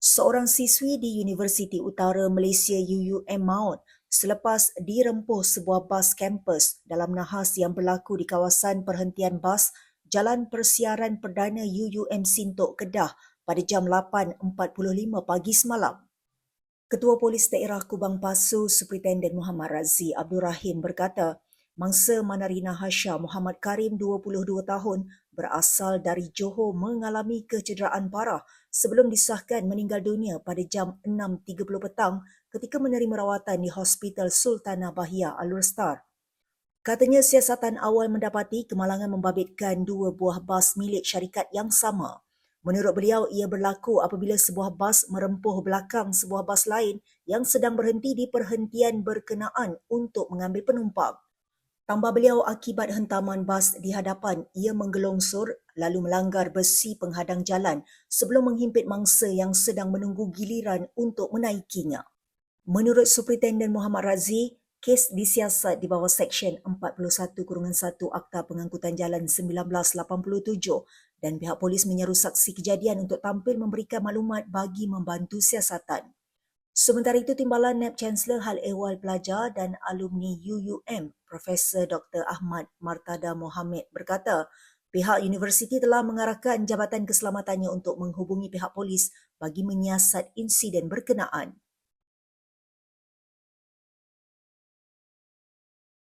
seorang siswi di Universiti Utara Malaysia UUM maut selepas dirempuh sebuah bas kampus dalam nahas yang berlaku di kawasan perhentian bas Jalan Persiaran Perdana UUM Sintok Kedah pada jam 8.45 pagi semalam. Ketua Polis Daerah Kubang Pasu Superintendent Muhammad Razi Abdul Rahim berkata, mangsa Manarina Hasha Muhammad Karim 22 tahun berasal dari Johor mengalami kecederaan parah sebelum disahkan meninggal dunia pada jam 6.30 petang ketika menerima rawatan di Hospital Sultanah Bahia Alur Star. Katanya siasatan awal mendapati kemalangan membabitkan dua buah bas milik syarikat yang sama. Menurut beliau, ia berlaku apabila sebuah bas merempuh belakang sebuah bas lain yang sedang berhenti di perhentian berkenaan untuk mengambil penumpang. Tambah beliau akibat hentaman bas di hadapan, ia menggelongsor lalu melanggar besi penghadang jalan sebelum menghimpit mangsa yang sedang menunggu giliran untuk menaikinya. Menurut Superintendent Muhammad Razi, kes disiasat di bawah Seksyen 41-1 Akta Pengangkutan Jalan 1987 dan pihak polis menyeru saksi kejadian untuk tampil memberikan maklumat bagi membantu siasatan. Sementara itu, Timbalan NAB Chancellor Hal Ehwal Pelajar dan Alumni UUM, Profesor Dr. Ahmad Martada Mohammed berkata, pihak universiti telah mengarahkan Jabatan Keselamatannya untuk menghubungi pihak polis bagi menyiasat insiden berkenaan.